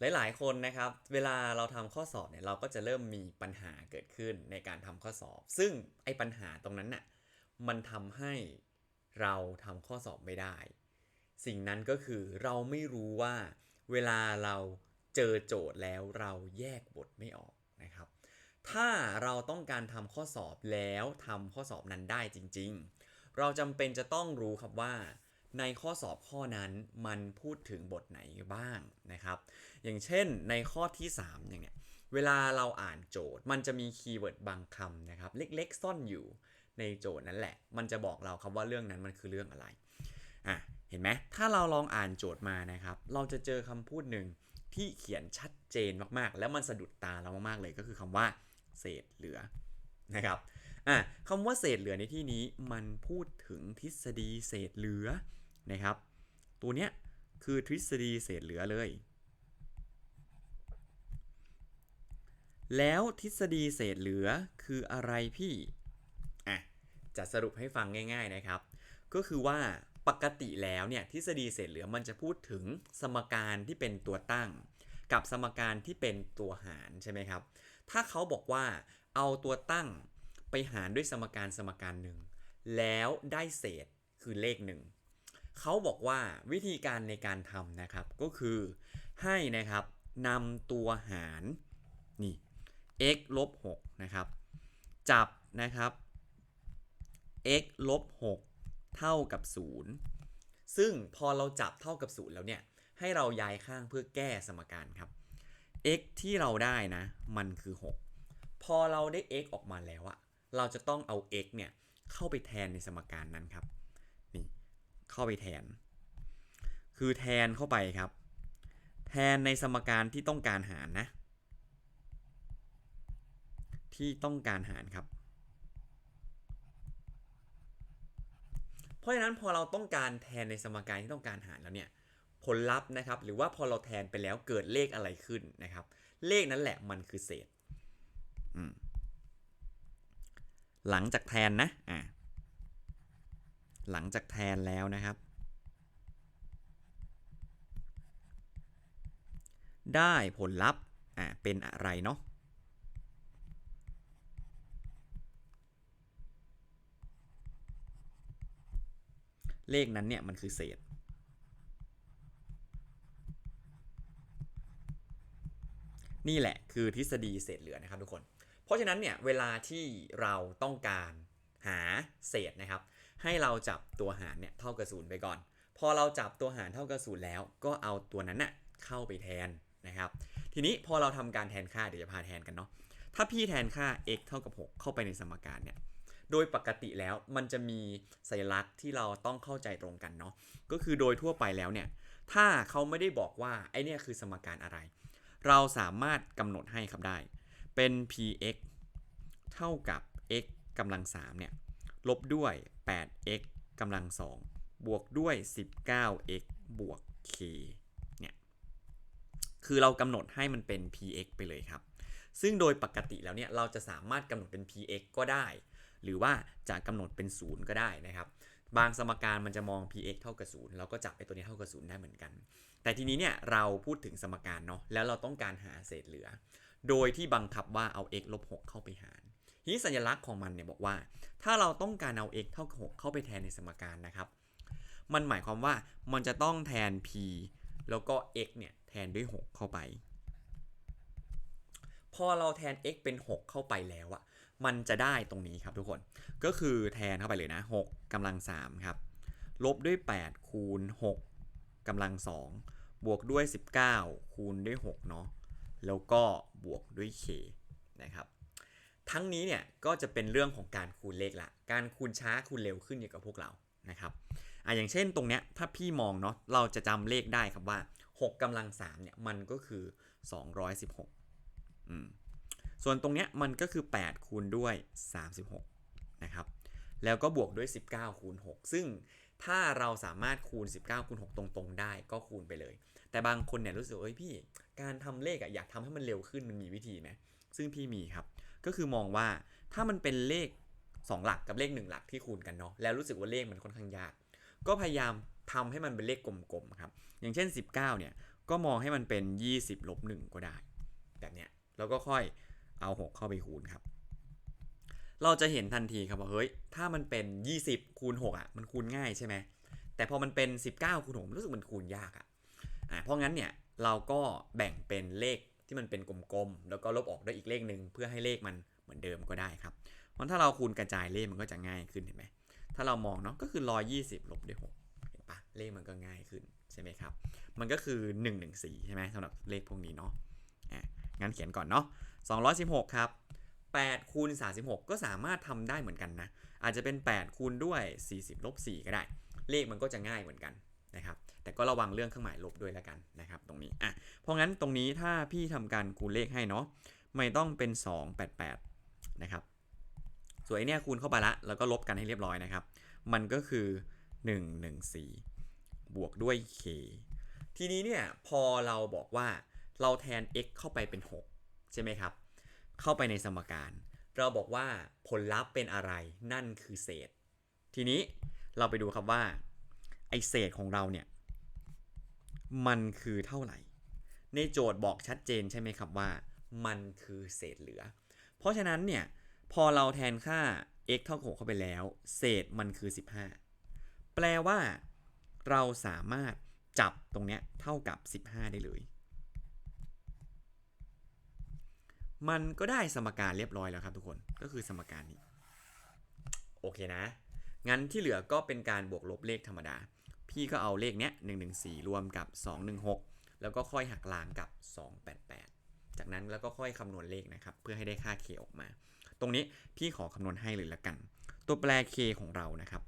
หลาย ๆ คนนะครับ เวลาเราทำข้อสอบเนี่ยเราก็จะเริ่มมีปัญหาเกิดขึ้นในการทำข้อสอบ ซึ่งไอ้ปัญหาตรงนั้นน่ะมันทำให้เราทำข้อสอบไม่ได้ สิ่งนั้นก็คือเราไม่รู้ว่าเวลาเราเจอโจทย์แล้วเราแยกบทไม่ออกนะครับ ถ้าเราต้องการทำข้อสอบแล้วทำข้อสอบนั้นได้จริง ๆ เราจำเป็นจะต้องรู้ครับว่า ในข้อสอบข้อนั้นมันพูดถึงบทไหนบ้างนะครับ อย่างเช่นในข้อที่ 3 อย่างเนี้ยเวลาเราอ่านโจทย์ มันจะมีคีย์เวิร์ดบางคำนะครับ เล็กๆ ซ่อนอยู่ในโจทย์นั่นแหละ มันจะบอกเราครับว่าเรื่องนั้นมันคือเรื่องอะไรอะเห็นไหมถ้าเราลองอ่านโจทย์มานะครับ เราจะเจอคำพูดหนึ่งที่เขียนชัดเจนมากๆ แล้วมันสะดุดตาเรามากๆเลยก็คือคำว่าเศษเหลือนะครับอะคำว่าเศษเหลือในที่นี้มันพูดถึงทฤษฎีเศษเหลือ นะครับ ตัวเนี้ยคือทฤษฎีเศษเหลือเลย แล้วทฤษฎีเศษเหลือคืออะไรพี่อะจะสรุปให้ฟังง่ายๆนะครับ ก็คือว่าปกติแล้วเนี่ยทฤษฎีเศษเหลือมันจะพูดถึงสมการที่เป็นตัวตั้ง กับสมการที่เป็นตัวหารใช่ไหมครับ ถ้าเขาบอกว่าเอาตัวตั้งไปหารด้วยสมการสมการหนึ่งแล้วได้เศษคือเลขหนึ่ง เขาบอกว่าวิธีการในการทำนะครับก็คือให้นะครับนำตัวหารนี่ x ลบ6นะครับจับนะครับ x ลบ6เท่ากับ 0 ซึ่งพอเราจับเท่ากับ 0 แล้วเนี่ย ให้เราย้ายข้างเพื่อแก้สมการครับ x ที่เราได้นะ มันคือ 6 พอเราได้ x ออกมาแล้วอะเราจะต้องเอา x เนี่ย เข้าไปแทนในสมการนั้นครับ เข้าไปแทน คือแทนเข้าไปครับ แทนในสมการที่ต้องการหารนะ ที่ต้องการหารครับ เพราะฉะนั้นพอเราต้องการแทนในสมการที่ต้องการหารแล้วเนี่ยผลลัพธ์นะครับ หรือว่าพอเราแทนไปแล้วเกิดเลขอะไรขึ้นนะครับ เลขนั้นแหละมันคือเศษหลังจากแทนนะอ่า หลังจากแทนแล้วนะครับ ได้ผลลัพธ์อ่าเป็นอะไรเนาะเลขนั้นเนี่ยมันคือเศษ นี่แหละคือทฤษฎีเศษเหลือนะครับทุกคน เพราะฉะนั้นเนี่ยเวลาที่เราต้องการหาเศษนะครับ ให้เราจับตัวหารเนี่ยเท่ากับศูนย์ไปก่อน พอเราจับตัวหารเท่ากับศูนย์แล้ว ก็เอาตัวนั้นน่ะเข้าไปแทนนะครับ ทีนี้พอเราทำการแทนค่าเดี๋ยวจะพาแทนกันเนาะ ถ้าพี่แทนค่า x เท่ากับ 6 เข้าไปในสมการเนี่ย โดยปกติแล้วมันจะมีสัญลักษณ์ที่เราต้องเข้าใจตรงกันเนาะ ก็คือโดยทั่วไปแล้วเนี่ย ถ้าเขาไม่ได้บอกว่าไอเนี่ยคือสมการอะไร เราสามารถกำหนดให้ครับได้ เป็น px เท่ากับ x กำลัง3เนี่ย ลบด้วย 8x กำลัง 2 บวกด้วย 19x บวก k เนี่ย คือเรากำหนดให้มันเป็น px ไปเลยครับ ซึ่งโดยปกติแล้วเนี่ย เราจะสามารถกำหนดเป็น px ก็ได้ หรือว่าจะกำหนดเป็น 0 ก็ได้นะครับ บางสมการมันจะมอง px เท่ากับ 0 เราก็จับไอ้ตัวนี้เท่ากับ 0 ได้เหมือนกัน แต่ทีนี้เนี่ยเราพูดถึงสมการเนาะ แล้วเราต้องการหาเศษเหลือ โดยที่บังคับว่าเอา x ลบ 6 เข้าไปหาร ทีนี้สัญลักษณ์ของมันเนี่ยบอกว่า ถ้าเราต้องการเอา x เท่ากับ6เข้าไปแทนในสมการนะครับ มันหมายความว่ามันจะต้องแทน p แล้วก็ x เนี่ยแทนด้วย 6 เข้าไป พอเราแทน x เป็น 6 เข้าไปแล้วอะมันจะได้ตรงนี้ครับทุกคน ก็คือแทนเข้าไปเลยนะ 6กำลัง3ครับ ลบด้วย 8 คูณ 6กำลัง 2 บวกด้วย 19 คูณด้วย 6 เนาะ แล้วก็บวกด้วย k นะครับ ทั้งนี้เนี่ยก็จะเป็นเรื่องของการคูณเลขละ การคูณช้าคูณเร็วขึ้นอยู่กับพวกเรานะครับอะอย่างเช่นตรงเนี้ยถ้าพี่มองเนาะเราจะจำเลขได้ครับว่า 6กำลัง3เนี่ยมันก็คือ 216อืมส่วนตรงเนี้ยมันก็คือ 8 คูณด้วย 36นะครับแล้วก็บวกด้วย 19 คูณ 6 ซึ่งถ้าเราสามารถคูณ 19 คูณ 6 ตรงๆ ได้ก็คูณไปเลย แต่บางคนเนี่ยรู้สึกเอ้ยพี่ การทำเลขอะอยากทำให้มันเร็วขึ้นมันมีวิธีไหมซึ่งพี่มีครับ ก็คือมองว่าถ้ามันเป็นเลข 2 หลักกับเลข 1 หลักที่คูณกันเนาะแล้วรู้สึกว่าเลขมันค่อนข้างยาก ก็พยายามทำให้มันเป็นเลขกลมๆครับอย่างเช่น 19เนี่ยก็มองให้มันเป็น 20ลบ1ก็ได้ แบบเนี้ยแล้วก็ค่อยเอา 6 เข้าไปคูณครับ เราจะเห็นทันทีครับว่าเฮ้ยถ้ามันเป็น 20 คูณ 6อะมันคูณง่ายใช่ไหมแต่พอมันเป็น 19คูณ6รู้สึกมันคูณยากอะอ่าเพราะงั้นเนี่ยเราก็แบ่งเป็นเลข ที่มันเป็นกลมๆ แล้วก็ลบออกด้วยอีกเลขหนึ่งเพื่อให้เลขมันเหมือนเดิมก็ได้ครับเพราะถ้าเราคูณกระจายเลขมันก็จะง่ายขึ้นเห็นไหมถ้าเรามองเนาะก็คือ 120 ลบด้วย 6 เห็นปะเลขมันก็ง่ายขึ้นใช่ไหมครับ มันก็คือ 114 ใช่ไหมสำหรับเลขพวกนี้เนาะอะงั้นเขียนก่อนเนาะ216 ครับ8คูณ36 ก็สามารถทำได้เหมือนกันนะ อาจจะเป็น 8 คูณด้วย 40ลบ4ก็ได้ เลขมันก็จะง่ายเหมือนกันนะครับ แต่ก็ระวังเรื่องเครื่องหมายลบด้วยแล้วกันนะครับตรงนี้อะเพราะงั้นตรงนี้ถ้าพี่ทำการคูณเลขให้เนาะไม่ต้องเป็น 288 นะครับส่วนไอเนี่ยคูณเข้าไปละแล้วก็ลบกันให้เรียบร้อยนะครับ มันก็คือ 114 บวกด้วย k ทีนี้เนี่ยพอเราบอกว่าเราแทน x เข้าไปเป็น 6 ใช่ไหมครับ เข้าไปในสมการ เราบอกว่าผลลัพธ์เป็นอะไรนั่นคือเศษ ทีนี้เราไปดูครับว่าไอเศษของเราเนี่ย มันคือเท่าไหร่ ในโจทย์บอกชัดเจนใช่ไหมครับว่า มันคือเศษเหลือ เพราะฉะนั้นเนี่ยพอเราแทนค่า x เท่ากับ6เข้าไปแล้ว เศษมันคือ 15 แปลว่า เราสามารถจับตรงเนี้ยเท่ากับ 15 ได้เลย มันก็ได้สมการเรียบร้อยแล้วครับทุกคน ก็คือสมการนี้ โอเคนะ งั้นที่เหลือก็เป็นการบวกลบเลขธรรมดา พี่ก็เอาเลขเนี้ย114 รวมกับ 216 แล้วก็ค่อยหักล้างกับ 288 จากนั้นแล้วก็ค่อยคำนวณเลขนะครับ เพื่อให้ได้ค่า k ออกมา ตรงนี้พี่ขอคำนวณให้เลยละกัน ตัวแปร k ของเรานะครับ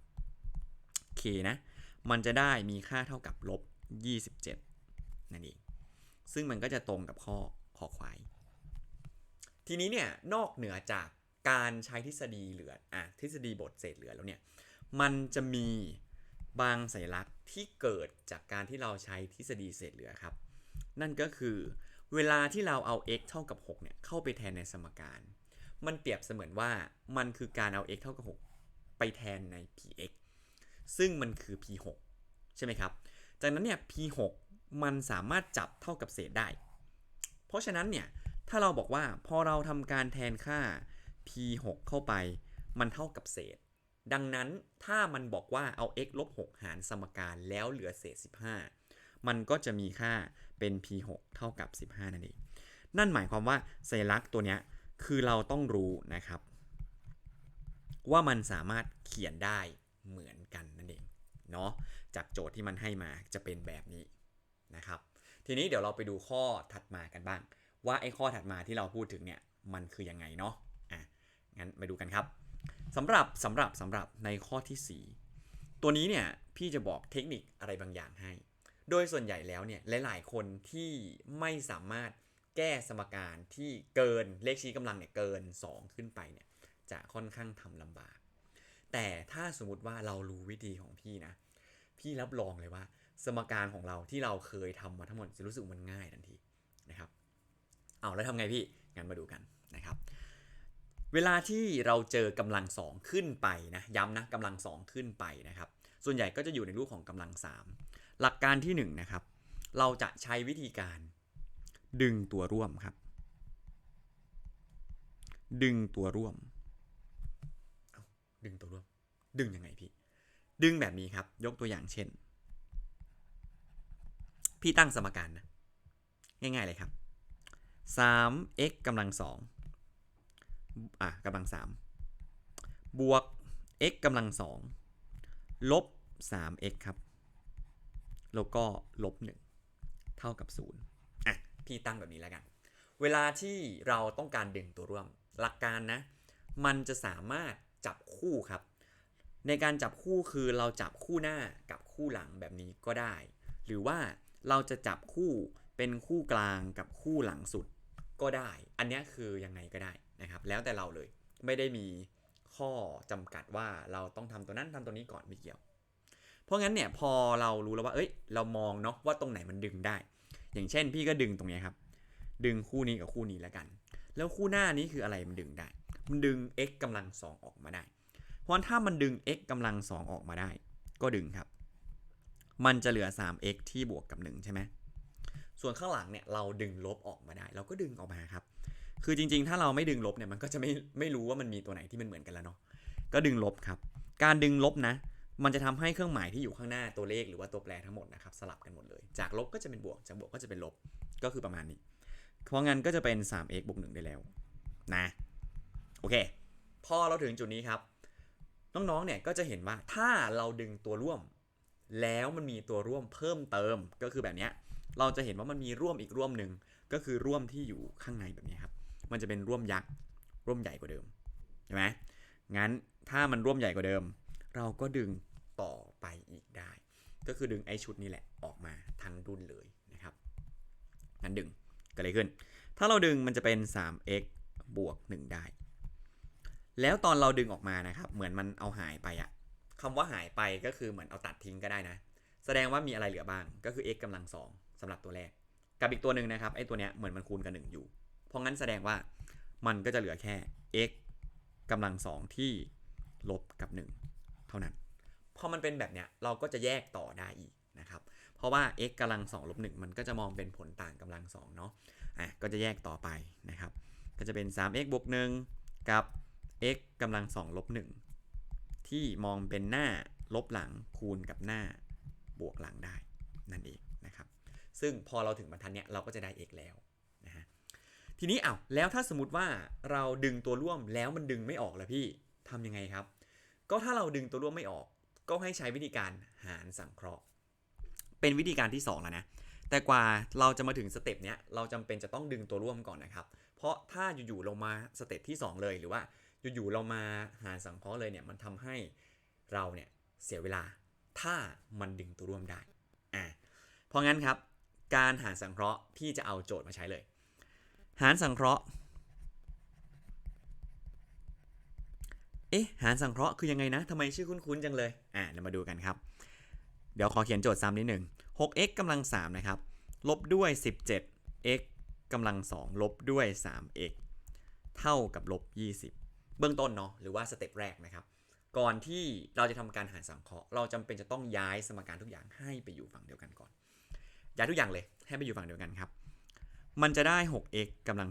k นะ มันจะได้มีค่าเท่ากับลบ 27 นั่นเอง ซึ่งมันก็จะตรงกับข้อขอควาย ทีนี้เนี่ยนอกเหนือจากการใช้ทฤษฎีเหลืออะทฤษฎีบทเศษเหลือแล้วเนี่ย มันจะมี บางสัญลักษณ์ที่เกิดจากการที่เราใช้ทฤษฎีเศษเหลือครับ นั่นก็คือเวลาที่เราเอา x เท่ากับ6เนี่ยเข้าไปแทนในสมการ มันเปรียบเสมือนว่ามันคือการเอา x เท่ากับ 6 ไปแทนใน px ซึ่งมันคือ p6 ใช่ไหมครับ จากนั้นเนี่ย p6 มันสามารถจับเท่ากับเศษได้ เพราะฉะนั้นเนี่ยถ้าเราบอกว่าพอเราทำการแทนค่า p6 เข้าไป มันเท่ากับเศษ ดังนั้นถ้ามันบอกว่าเอา x ลบ6หารสมการแล้วเหลือเศษ 15 มันก็จะมีค่าเป็น p6 เท่ากับ 15 นั่นเอง นั่นหมายความว่าสัญลักษณ์ตัวเนี้ยคือเราต้องรู้นะครับ ว่ามันสามารถเขียนได้เหมือนกันนั่นเองเนาะจากโจทย์ที่มันให้มาจะเป็นแบบนี้นะครับ ทีนี้เดี๋ยวเราไปดูข้อถัดมากันบ้าง ว่าไอ้ข้อถัดมาที่เราพูดถึงเนี่ยมันคือยังไงเนาะอะงั้นไปดูกันครับ สำหรับสำหรับสำหรับในข้อที่ 4 ตัวนี้เนี่ยพี่จะบอกเทคนิคอะไรบางอย่างให้ โดยส่วนใหญ่แล้วเนี่ยหลาย ๆ คนที่ไม่สามารถแก้สมการที่เกินเลขชี้กำลังเนี่ยเกิน 2 ขึ้นไปเนี่ยจะค่อนข้างทำลำบาก แต่ถ้าสมมติว่าเรารู้วิธีของพี่นะ พี่รับรองเลยว่า สมการของเราที่เราเคยทำมาทั้งหมดจะรู้สึกมันง่ายทันทีนะครับ เอาแล้วทำไงพี่งั้นมาดูกันนะครับ เวลาที่เราเจอกำลังสองขึ้นไปนะย้ำนะกำลังสองขึ้นไปนะครับ ส่วนใหญ่ก็จะอยู่ในรูปของกำลังสามหลักการที่1นงนะครับ เราจะใช้วิธีการดึงตัวร่วมครับ ดึงตัวร่วม ดึงตัวร่วม ดึงยังไงพี่ ดึงแบบนี้ครับ ยกตัวอย่างเช่น พี่ตั้งสมการนะ ง่ายๆเลยครับ 3x กำลัง2อ่ อะกำลัง 3 บวก x กำลัง 2 ลบ 3x ครับ แล้วก็ลบ 1 เท่ากับ 0 อะ พี่ตั้งแบบนี้แล้วกัน เวลาที่เราต้องการดึงตัวร่วม หลักการนะ มันจะสามารถจับคู่ครับ ในการจับคู่คือเราจับคู่หน้ากับคู่หลังแบบนี้ก็ได้ หรือว่าเราจะจับคู่เป็นคู่กลางกับคู่หลังสุดก็ได้ อันนี้คือยังไงก็ได้ นะครับแล้วแต่เราเลยไม่ได้มีข้อจำกัดว่าเราต้องทำตัวนั้นทำตัวนี้ก่อนไม่เกี่ยว เพราะงั้นเนี่ยพอเรารู้แล้วว่า เอ้ย เรามองเนาะว่าตรงไหนมันดึงได้ อย่างเช่น พี่ก็ดึงตรงนี้ครับ ดึงคู่นี้กับคู่นี้แล้วกัน แล้วคู่หน้านี้คืออะไรมันดึงได้ มันดึง x กำลังสองออกมาได้ เพราะถ้ามันดึง x กำลังสองออกมาได้ ก็ดึงครับ มันจะเหลือ 3x ที่บวกกับ1ใช่ไหมส่วนข้างหลังเนี่ยเราดึงลบออกมาได้ เราก็ดึงออกมาครับ คือจริง ๆ ถ้าเราไม่ดึงลบเนี่ยมันก็จะไม่ไม่รู้ว่ามันมีตัวไหนที่มันเหมือนกันแล้วเนาะก็ดึงลบครับ การดึงลบนะ มันจะทำให้เครื่องหมายที่อยู่ข้างหน้าตัวเลขหรือว่าตัวแปรทั้งหมดนะครับสลับกันหมดเลย จากลบก็จะเป็นบวกจากบวกก็จะเป็นลบก็คือประมาณนี้ เพราะงั้นก็จะเป็น 3x บวก1ได้แล้วนะโอเค พอเราถึงจุดนี้ครับ น้องๆเนี่ยก็จะเห็นว่าถ้าเราดึงตัวร่วม แล้วมันมีตัวร่วมเพิ่มเติมก็คือแบบนี้เราจะเห็นว่ามันมีร่วมอีกร่วมหนึ่งก็คือร่วมที่อยู่ข้างในแบบนี้ครับ มันจะเป็นร่วมยักษ์ร่วมใหญ่กว่าเดิมใช่ไหมงั้นถ้ามันร่วมใหญ่กว่าเดิม เราก็ดึงต่อไปอีกได้ ก็คือดึงไอ้ชุดนี้แหละออกมาทั้งรุ่นเลยนะครับงั้นดึงก็เลยขึ้น ถ้าเราดึงมันจะเป็น 3x บวก 1 ได้ แล้วตอนเราดึงออกมานะครับ เหมือนมันเอาหายไปอะคำว่าหายไปก็คือเหมือนเอาตัดทิ้งก็ได้นะ แสดงว่ามีอะไรเหลือบ้างก็คือ x กำลังสองสำหรับตัวแรก กับอีกตัวหนึ่งนะครับไอ้ตัวเนี้ยเหมือนมันคูณกับ1อยู่ ราะงั้นแสดงว่ามันก็จะเหลือแค่ x กำลังสองที่ลบกับ 1 เท่านั้น พอมันเป็นแบบเนี้ยเราก็จะแยกต่อได้อีกนะครับ เพราะว่า x กำลัง2ลบ1มันก็จะมองเป็นผลต่างกำลัง2เนาะ อะก็จะแยกต่อไปนะครับ ก็จะเป็น 3x บวก1กับ x กำลัง2ลบ1ที่มองเป็นหน้าลบหลังคูณกับหน้าบวกหลังได้นั่นเองนะครับ ซึ่งพอเราถึงบรรทัดเนี้ยเราก็จะได้ x แล้ว ทีนี้อ้าวแล้วถ้าสมมติว่าเราดึงตัวร่วมแล้วมันดึงไม่ออกล้วพี่ทำยังไงครับ ก็ถ้าเราดึงตัวร่วมไม่ออก ก็ให้ใช้วิธีการหารสังเคราะห์ เป็นวิธีการที่ 2 แล้วนะ แต่กว่าเราจะมาถึงสเต็ปเนี้ยเราจำเป็นจะต้องดึงตัวร่วมก่อนนะครับ เพราะถ้าอยู่ๆลงมาสเต็ปที่ 2 เลยหรือว่าอยู่ๆเรามาหารสังเคราะห์เลยเนี่ยมันทำให้เราเนี่ยเสียเวลาถ้ามันดึงตัวร่วมได้อ่าเพราะงั้นครับ การหารสังเคราะห์พี่จะเอาโจทย์มาใช้เลย หารสังเคราะห์ เอ๊ะ หารสังเคราะห์คือยังไงนะทำไมชื่อคุ้นๆจังเลย อ่าเรามาดูกันครับ เดี๋ยวขอเขียนโจทย์ซ้ำนิดหนึ่ง 6x กำลัง 3 นะครับ ลบด้วย 17x กำลัง 2 ลบด้วย 3x เท่ากับลบ 20 เบื้องต้นเนาะ หรือว่าสเต็ปแรกนะครับ ก่อนที่เราจะทำการหารสังเคราะห์ เราจำเป็นจะต้องย้ายสมการทุกอย่างให้ไปอยู่ฝั่งเดียวกันก่อน ย้ายทุกอย่างเลย ให้ไปอยู่ฝั่งเดียวกันครับ มันจะได้ 6x กำลัง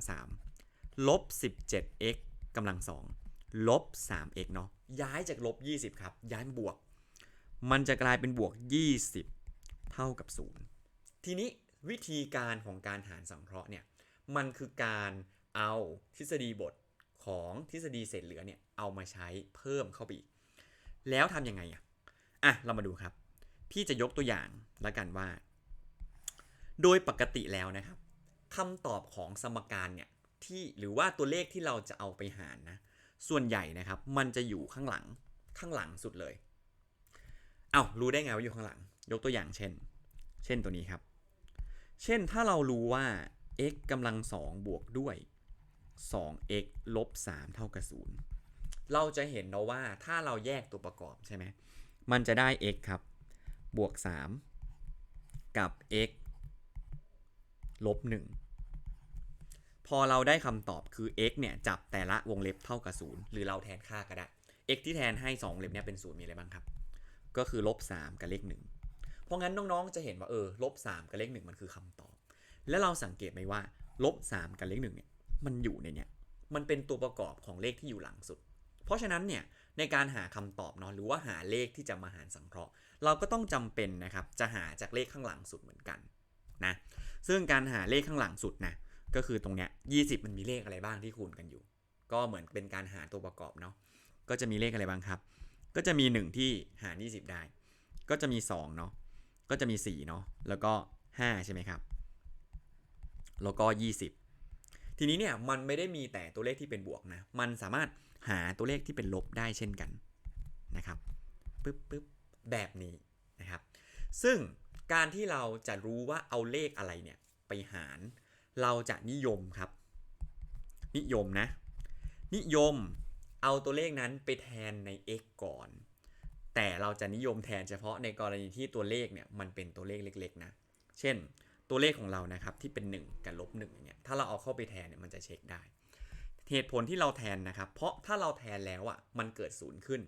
3ลบ 17x กำลัง2ลบ 3x เนาะ ย้ายจากลบ 20 ครับ ย้ายบวก มันจะกลายเป็นบวก 20 เท่ากับ 0 ทีนี้วิธีการของการหารสังเคราะห์เนี่ย มันคือการเอาทฤษฎีบทของทฤษฎีเศษเหลือเนี่ย เอามาใช้เพิ่มเข้าไปอีก แล้วทำยังไงอะอะ เรามาดูครับ พี่จะยกตัวอย่างละกันว่า โดยปกติแล้วนะครับ คำตอบของสมการเนี่ยที่หรือว่าตัวเลขที่เราจะเอาไปหารนะส่วนใหญ่นะครับมันจะอยู่ข้างหลังข้างหลังสุดเลย เอารู้ได้ไงว่าอยู่ข้างหลัง ยกตัวอย่างเช่น เช่นตัวนี้ครับ เช่นถ้าเรารู้ว่า x กำลัง2บวกด้วย 2x ลบ3เท่ากับ0เราจะเห็นนะว่าถ้าเราแยกตัวประกอบใช่ไหมมันจะได้ x ครับ บวก 3 กับ x ลบ1 พอเราได้คำตอบคือ x เนี่ยจับแต่ละวงเล็บเท่ากับ 0 หรือเราแทนค่าก็ได้ x ที่แทนให้2วงเล็บเนี่ยเป็น 0 มีอะไรบ้างครับ ก็คือลบ3กับเลข 1 เพราะงั้นน้องๆจะเห็นว่าเออลบ3กับเลข 1 มันคือคำตอบ แล้วเราสังเกตไหมว่าลบ3กับเลข1เนี่ยมันอยู่ในเนี่ยมันเป็นตัวประกอบของเลขที่อยู่หลังสุด เพราะฉะนั้นเนี่ยในการหาคำตอบเนาะหรือว่าหาเลขที่จะมาหารสังเคราะห์ เราก็ต้องจำเป็นนะครับจะหาจากเลขข้างหลังสุดเหมือนกันนะซึ่งการหาเลขข้างหลังสุดนะ ก็คือตรงเนี้ย20มันมีเลขอะไรบ้างที่คูณกันอยู่ ก็เหมือนเป็นการหาตัวประกอบเนาะก็จะมีเลขอะไรบ้างครับ ก็จะมี 1 ที่หาร 20 ได้ ก็จะมี2เนาะก็จะมี4เนาะแล้วก็ 5 ใช่ไหมครับ แล้วก็ 20 ทีนี้เนี่ยมันไม่ได้มีแต่ตัวเลขที่เป็นบวกนะมันสามารถหาตัวเลขที่เป็นลบได้เช่นกันนะครับปึ๊บปึ๊บแบบนี้นะครับ ซึ่งการที่เราจะรู้ว่าเอาเลขอะไรเนี่ยไปหาร เราจะนิยมครับ นิยมนะ นิยมเอาตัวเลขนั้นไปแทนใน x ก่อน แต่เราจะนิยมแทนเฉพาะในกรณีที่ตัวเลขเนี่ยมันเป็นตัวเลขเล็กๆนะ เช่นตัวเลขของเรานะครับที่เป็น 1 กับลบ1อย่างเงี้ยถ้าเราเอาเข้าไปแทนเนี่ยมันจะเช็คได้ เหตุผลที่เราแทนนะครับ เพราะถ้าเราแทนแล้วอะมันเกิดศูนย์ขึ้น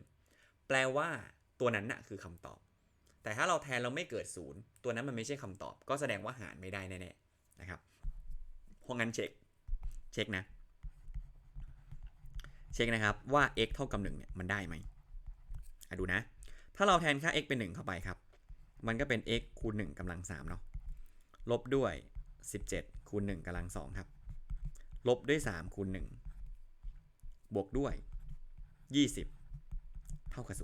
แปลว่าตัวนั้นน่ะคือคำตอบ แต่ถ้าเราแทนเราไม่เกิดศูนย์ตัวนั้นมันไม่ใช่คำตอบ ก็แสดงว่าหารไม่ได้แน่ๆนะครับ เพราะงั้นเช็คเช็คนะ เช็คนะครับว่า x เท่ากับ1เนี่ยมันได้ไหมอะดูนะ ถ้าเราแทนค่า x เป็น 1 เข้าไปครับ มันก็เป็น x คูณ1กำลัง3เนาะลบด้วย 17คูณ1กำลัง2ครับลบด้วย3คูณ1บวกด้วย 20 เท่ากับ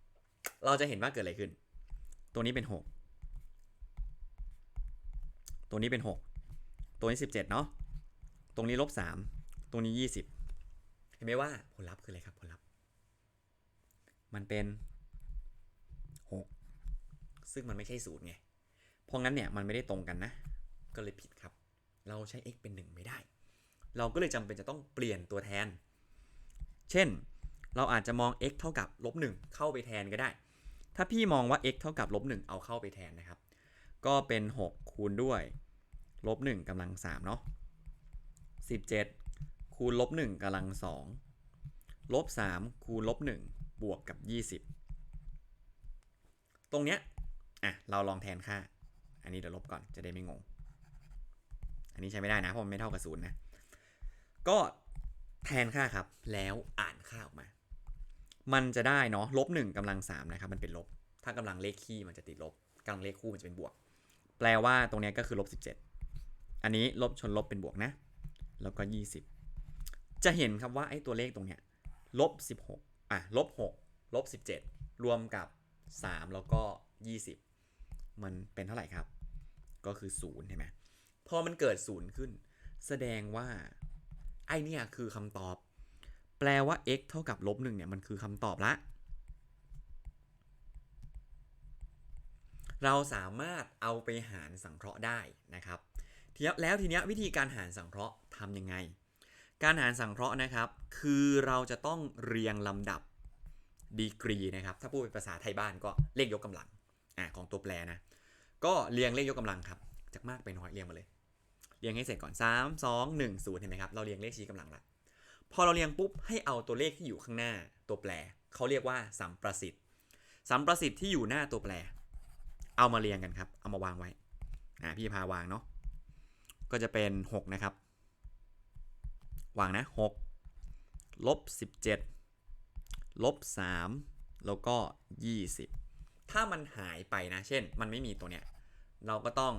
0 เราจะเห็นว่าเกิดอะไรขึ้น ตัวนี้เป็น 6 ตัวนี้เป็น 6 ตัวนี้17เจ็ดเนาะ ตรงนี้ลบ3ตรงนี้20เห็นไหมว่าผลลัพธ์คืออะไรครับผลลัพธ์ มันเป็น6ซึ่งมันไม่ใช่ศูนย์ไง เพราะงั้นเนี่ยมันไม่ได้ตรงกันนะ ก็เลยผิดครับ เราใช้ x เป็น 1 ไม่ได้ เราก็เลยจำเป็นจะต้องเปลี่ยนตัวแทน เช่น เราอาจจะมอง x เท่ากับลบ1เข้าไปแทนก็ได้ ถ้าพี่มองว่า x เท่ากับลบ1เอาเข้าไปแทนนะครับ ก็เป็น 6 คูณด้วย ลบ1กำลัง3เนาะ17 คูณลบ1กำลัง2ลบ3คูณลบ1บวกกับ 20 ตรงเนี้ยอะเราลองแทนค่า อันนี้เดี๋ยวลบก่อนจะได้ไม่งง อันนี้ใช้ไม่ได้นะเพราะมันไม่เท่ากับศูนย์นะ ก็แทนค่าครับแล้วอ่านค่าออกมา มันจะได้เนาะลบหนึ่งกำลังสามนะครับมันเป็นลบ ถ้ากำลังเลขคี่มันจะติดลบกำลังเลขคู่มันจะเป็นบวก แปลว่าตรงเนี้ยก็คือลบสิบเจ็ด อันนี้ลบชนลบเป็นบวกนะ แล้วก็ยี่สิบจะเห็นครับว่าไอ้ตัวเลขตรงเนี้ยลบสิบหกอะลบหกลบสิบเจ็ดรวมกับสามแล้วก็ยี่สิบมันเป็นเท่าไหร่ครับ ก็คือศูนย์ใช่ไหมพอมันเกิดศูนย์ขึ้น แสดงว่า ไอเนี่ยคือคำตอบ แปลว่า x เท่ากับลบหนึ่งเนี่ยมันคือคำตอบละ เราสามารถเอาไปหารสังเคราะห์ได้นะครับ ทีนี้แล้วทีเนี้ยวิธีการหารสังเคราะห์ทำยังไง การหารสังเคราะห์นะครับ คือเราจะต้องเรียงลำดับดีกรีนะครับ ถ้าพูดเป็นภาษาไทยบ้านก็เลขยกกำลังอะของตัวแปรนะ ก็เรียงเลขยกกำลังครับจากมากไปน้อยเรียงมาเลย เรียงให้เสร็จก่อน 3 2 1 0เห็นไหมครับ เราเรียงเลขชี้กำลังละพอเราเรียงปุ๊บให้เอาตัวเลขที่อยู่ข้างหน้าตัวแปรเขาเรียกว่าสัมประสิทธิ์สัมประสิทธิ์ที่อยู่หน้าตัวแปร เอามาเรียงกันครับ เอามาวางไว้อ่าพี่พาวางเนาะ ก็จะเป็น 6 นะครับ วางนะ 6 ลบ 17 ลบ 3 แล้วก็ 20 ถ้ามันหายไปนะ เช่น มันไม่มีตัวเนี้ย เราก็ต้อง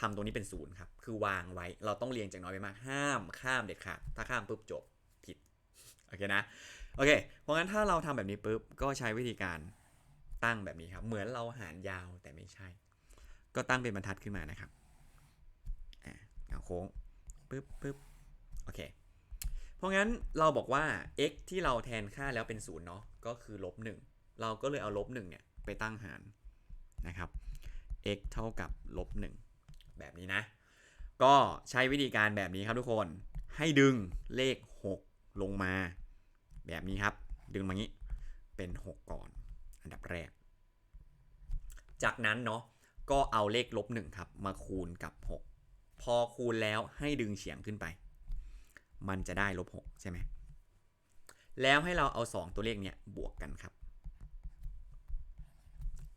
ทำตรงนี้เป็นศูนย์ครับ คือวางไว้ เราต้องเรียงจากน้อยไปมาก ห้ามข้ามเด็ดขาด ถ้าข้ามปุ๊บจบผิด โอเคนะ โอเค เพราะงั้นถ้าเราทำแบบนี้ปุ๊บ ก็ใช้วิธีการตั้งแบบนี้ครับ เหมือนเราหารยาวแต่ไม่ใช่ ก็ตั้งเป็นบรรทัดขึ้นมานะครับ โค้งปุ๊บปุ๊บโอเค เพราะงั้นเราบอกว่า x ที่เราแทนค่าแล้วเป็นศูนย์เนาะก็คือลบหนึ่งเราก็เลยเอาลบหนึ่งเนี่ยไปตั้งหารนะครับ x เท่ากับลบหนึ่งแบบนี้นะ ก็ใช้วิธีการแบบนี้ครับทุกคนให้ดึงเลข 6 ลงมา แบบนี้ครับ ดึงมางี้เป็น 6 ก่อน อันดับแรก จากนั้นเนาะก็เอาเลขลบหนึ่งครับ มาคูณกับ 6 พอคูณแล้วให้ดึงเฉียงขึ้นไป มันจะได้ลบ6ใช่ไหมแล้วให้เราเอา 2 ตัวเลขเนี้ยบวกกันครับ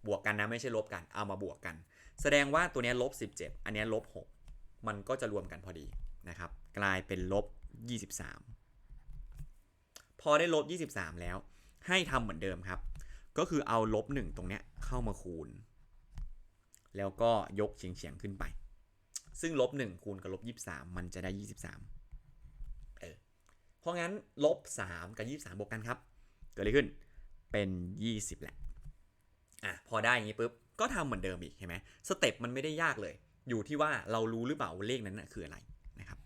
บวกกันนะไม่ใช่ลบกัน เอามาบวกกัน แสดงว่าตัวเนี้ยลบ17 อันเนี้ยลบ6มันก็จะรวมกันพอดีนะครับ กลายเป็นลบ23 พอได้ลบ23 แล้ว ให้ทำเหมือนเดิมครับ ก็คือเอาลบ1ตรงเนี้ยเข้ามาคูณ แล้วก็ยกเฉียงเฉียงๆขึ้นไป ซึ่งลบ1คูณกับลบ23 มันจะได้ 23 เออ เพราะงั้นลบ3กับ 23 บวกกันครับ เกิดอะไรขึ้น เป็น 20 แหละ อะ พอได้อย่างนี้ปุ๊บ ก็ทำเหมือนเดิมอีกเห็นไหมสเต็ปมันไม่ได้ยากเลย อยู่ที่ว่าเรารู้หรือเปล่าเลขนั้นนะคืออะไรนะครับ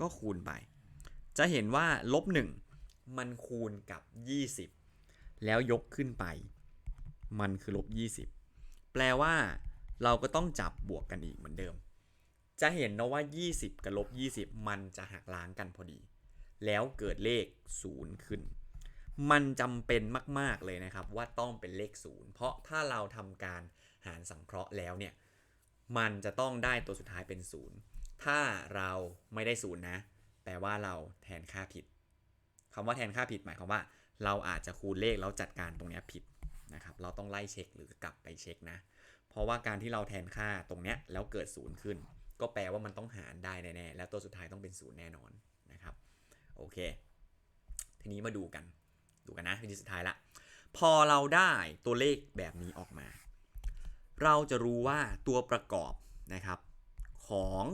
ก็คูณไป จะเห็นว่าลบ1มันคูณกับ 20 แล้วยกขึ้นไป มันคือลบ 20 แปลว่าเราก็ต้องจับบวกกันอีกเหมือนเดิม จะเห็นนะว่า 20 กับลบ 20 มันจะหักล้างกันพอดี แล้วเกิดเลข 0 ขึ้น มันจำเป็นมาก ๆ เลยนะครับว่าต้องเป็นเลข 0 เพราะถ้าเราทำการหารสังเคราะห์แล้วเนี่ย มันจะต้องได้ตัวสุดท้ายเป็น 0 ถ้าเราไม่ได้ 0 นะ แปลว่าเราแทนค่าผิดคำว่าแทนค่าผิดหมายความว่า เราอาจจะคูณเลขแล้วจัดการตรงเนี้ยผิดนะครับ เราต้องไล่เช็คหรือกลับไปเช็คนะ เพราะว่าการที่เราแทนค่าตรงเนี้ยแล้วเกิด 0 ขึ้น ก็แปลว่ามันต้องหารได้แน่ๆและตัวสุดท้ายต้องเป็นศูนย์แน่นอนนะครับโอเค ทีนี้มาดูกันดูกันนะวิธีสุดท้ายละพอเราได้ตัวเลขแบบนี้ออกมา เราจะรู้ว่าตัวประกอบนะครับของ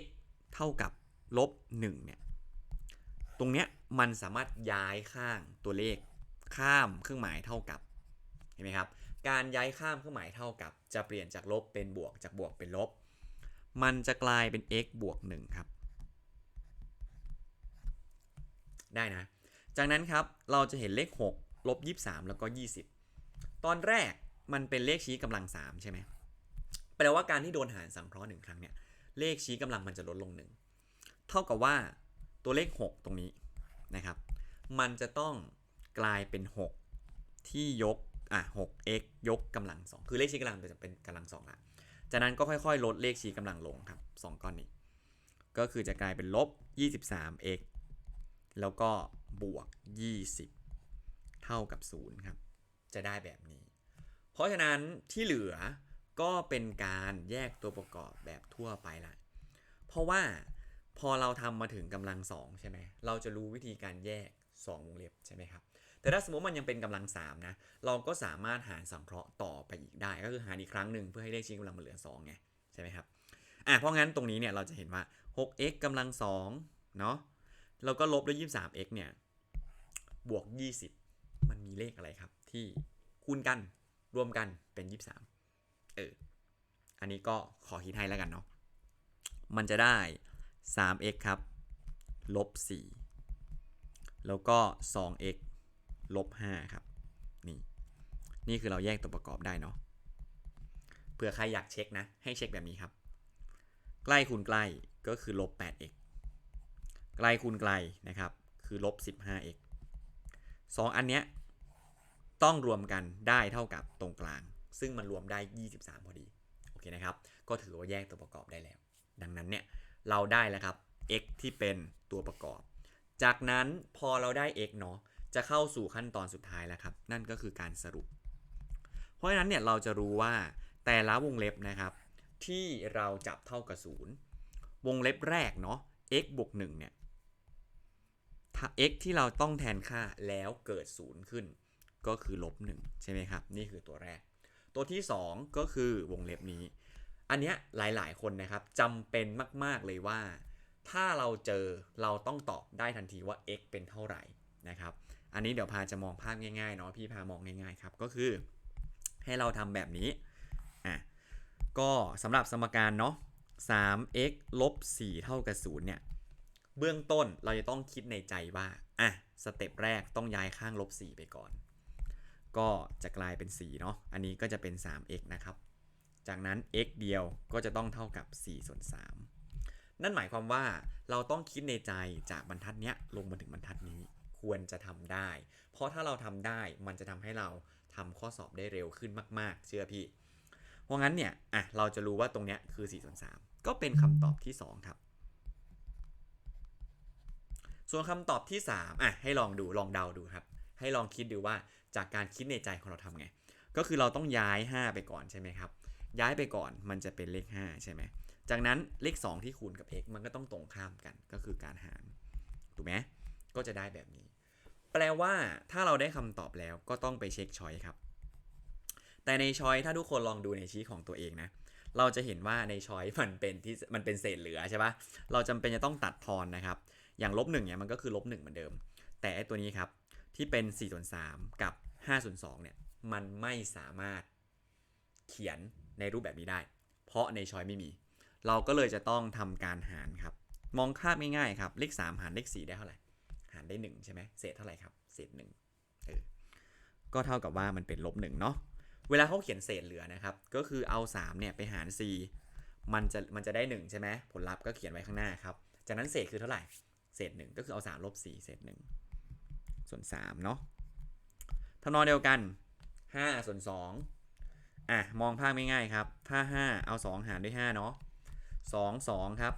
x เท่ากับลบ1เนี่ยตรงเนี้ยมันสามารถย้ายข้างตัวเลขข้ามเครื่องหมายเท่ากับเห็นไหมครับ การย้ายข้ามเครื่องหมายเท่ากับ จะเปลี่ยนจากลบเป็นบวกจากบวกเป็นลบ มันจะกลายเป็น x บวก1ครับ ได้นะ จากนั้นครับเราจะเห็นเลข 6 ลบ 23 แล้วก็ 20 ตอนแรกมันเป็นเลขชี้กำลัง 3 ใช่ไหมแปลว่าการที่โดนหารสังเคราะห์หนึ่งครั้งเนี่ยเลขชี้กำลังมันจะลดลงหนึ่งเท่ากับว่าตัวเลข 6 ตรงนี้นะครับ มันจะต้องกลายเป็น 6 ที่ยก อะ 6x ยกกำลัง 2 คือเลขชี้กำลังจะเป็นกำลัง2ละจากนั้นก็ค่อยๆ ลดเลขชี้กำลังลงครับ 2 ก้อนนี้ ก็คือจะกลายเป็นลบ 23x แล้วก็บวก 20 เท่ากับ 0 ครับ จะได้แบบนี้ เพราะฉะนั้นที่เหลือก็เป็นการแยกตัวประกอบแบบทั่วไปละ เพราะว่าพอเราทำมาถึงกำลังสองใช่ไหม เราจะรู้วิธีการแยก 2 วงเล็บใช่ไหมครับ แต่ถ้าสมมติมันยังเป็นกำลัง3นะเราก็สามารถหารสังเคราะห์ต่อไปอีกได้ ก็คือหารอีกครั้งหนึ่งเพื่อให้เลขชี้กำลังมันเหลือ2ไงใช่ไหมครับอะเพราะงั้นตรงนี้เนี่ยเราจะเห็นว่า 6x กำลัง2เนาะแล้วก็ลบด้วย 23x เนี่ยบวก 20 มันมีเลขอะไรครับ ที่คูณกันรวมกันเป็น 23เอออันนี้ก็ขอคิดให้แล้วกันเนาะมันจะได้ 3x ครับลบ4แล้วก็ 2x ลบ5ครับ นี่ นี่คือเราแยกตัวประกอบได้เนาะเผื่อใครอยากเช็คนะ ให้เช็คแบบนี้ครับ ใกล้คูณใกล้ก็คือลบ 8x ไกลคูณไกลนะครับ คือลบ 15x 2 อันเนี้ยต้องรวมกันได้เท่ากับตรงกลาง ซึ่งมันรวมได้ 23 พอดี โอเคนะครับ ก็ถือว่าแยกตัวประกอบได้แล้ว ดังนั้นเนี่ยเราได้แล้วครับ x ที่เป็นตัวประกอบ จากนั้นพอเราได้ x เนาะ จะเข้าสู่ขั้นตอนสุดท้ายแล้วครับ นั่นก็คือการสรุป เพราะฉะนั้นเนี่ยเราจะรู้ว่าแต่ละวงเล็บนะครับ ที่เราจับเท่ากับ0วงเล็บแรกเนาะ x บวก1เนี่ย x ที่เราต้องแทนค่าแล้วเกิด 0 ขึ้น ก็คือลบ1ใช่ไหมครับ นี่คือตัวแรก ตัวที่ 2 ก็คือวงเล็บนี้ อันเนี้ยหลายๆ คนนะครับจำเป็นมาก ๆ เลยว่า ถ้าเราเจอเราต้องตอบได้ทันทีว่า x เป็นเท่าไหร่นะครับ อันนี้เดี๋ยวพาจะมองภาพง่ายๆเนาะพี่พามองง่ายๆครับก็คือให้เราทำแบบนี้อะก็สำหรับสมการเนาะ 3x ลบ 4 เท่ากับ 0 เนี่ย เบื้องต้นเราจะต้องคิดในใจว่า อะ สเต็ปแรกต้องย้ายข้างลบ 4 ไปก่อน ก็จะกลายเป็น 4 เนาะ อันนี้ก็จะเป็น 3x นะครับ จากนั้น x เดียวก็จะต้องเท่ากับ 4 ส่วน 3 นั่นหมายความว่าเราต้องคิดในใจจากบรรทัดเนี้ยลงมาถึงบรรทัดนี้ ควรจะทำได้ เพราะถ้าเราทำได้มันจะทำให้เราทำข้อสอบได้เร็วขึ้นมาก ๆ เชื่อพี่ เพราะงั้นเนี่ยอะเราจะรู้ว่าตรงเนี้ยคือ4ส่วน3ก็เป็นคำตอบที่ 2 ครับ ส่วนคำตอบที่3อะให้ลองดูลองเดาดูครับ ให้ลองคิดดูว่าจากการคิดในใจของเราทำไง ก็คือเราต้องย้าย 5 ไปก่อนใช่ไหมครับ ย้ายไปก่อนมันจะเป็นเลข 5 ใช่ไหมจากนั้นเลข 2 ที่คูณกับ x มันก็ต้องตรงข้ามกันก็คือการหารถูกไหมก็จะได้แบบนี้ แปลว่าถ้าเราได้คำตอบแล้วก็ต้องไปเช็คช้อยครับ แต่ในช้อยถ้าทุกคนลองดูในชี้ของตัวเองนะ เราจะเห็นว่าในช้อยมันเป็นที่มันเป็นเศษเหลือใช่ปะเราจำเป็นจะต้องตัดทอนนะครับ อย่างลบหนึ่งเนี่ยมันก็คือลบหนึ่งเหมือนเดิม แต่ตัวนี้ครับที่เป็น4ส่วน3กับ5ส่วน2เนี่ยมันไม่สามารถเขียนในรูปแบบนี้ได้ เพราะในช้อยไม่มี เราก็เลยจะต้องทำการหารครับ มองคาบง่ายๆครับ เลข 3 หารเลข 4 ได้เท่าไหร่ หารได้ 1 ใช่ไหมเศษเท่าไหร่ครับ เศษ1เออก็เท่ากับว่ามันเป็นลบ1เนาะเวลาเขาเขียนเศษเหลือนะครับ ก็คือเอา3เนี่ยไปหาร 4 มันจะมันจะได้ 1 ใช่ไหมผลลัพธ์ก็เขียนไว้ข้างหน้าครับ จากนั้นเศษคือเท่าไหร่ เศษ 1 ก็คือเอา3ลบ4เศษ 1 ส่วน3เนาะทำนองเดียวกัน 5 ส่วน 2 อะ มองภาพง่ายๆครับ ถ้า 5 เอา 2 หารด้วย 5 เนาะ2 2 ครับ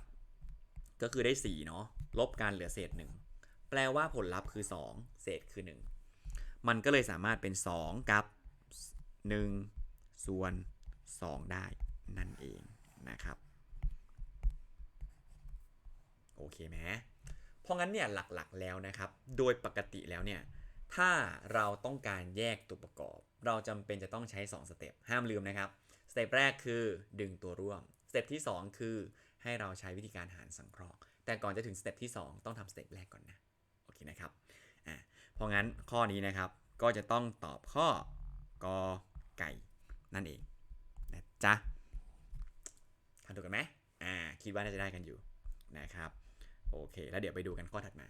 ก็คือได้ 4 เนาะลบกันเหลือเศษ 1 แปลว่าผลลัพธ์คือ 2 เศษคือ 1 มันก็เลยสามารถเป็น 2 กับ 1 ส่วน 2 ได้นั่นเองนะครับ โอเคไหมเพราะงั้นเนี่ยหลักๆแล้วนะครับ โดยปกติแล้วเนี่ยถ้าเราต้องการแยกตัวประกอบ เราจำเป็นจะต้องใช้ 2 สเต็ปห้ามลืมนะครับ สเต็ปแรกคือดึงตัวร่วม สเต็ปที่ 2 คือให้เราใช้วิธีการหารสังเคราะห์ แต่ก่อนจะถึงสเต็ปที่ 2 ต้องทำสเต็ปแรกก่อนนะ นะครับอ่าเพราะงั้นข้อนี้นะครับก็จะต้องตอบข้อกอไก่นั่นเองนะจ๊ะทำถูกกันไหมอ่าคิดว่าน่าจะได้กันอยู่นะครับโอเค แล้วเดี๋ยวไปดูกันข้อถัดมา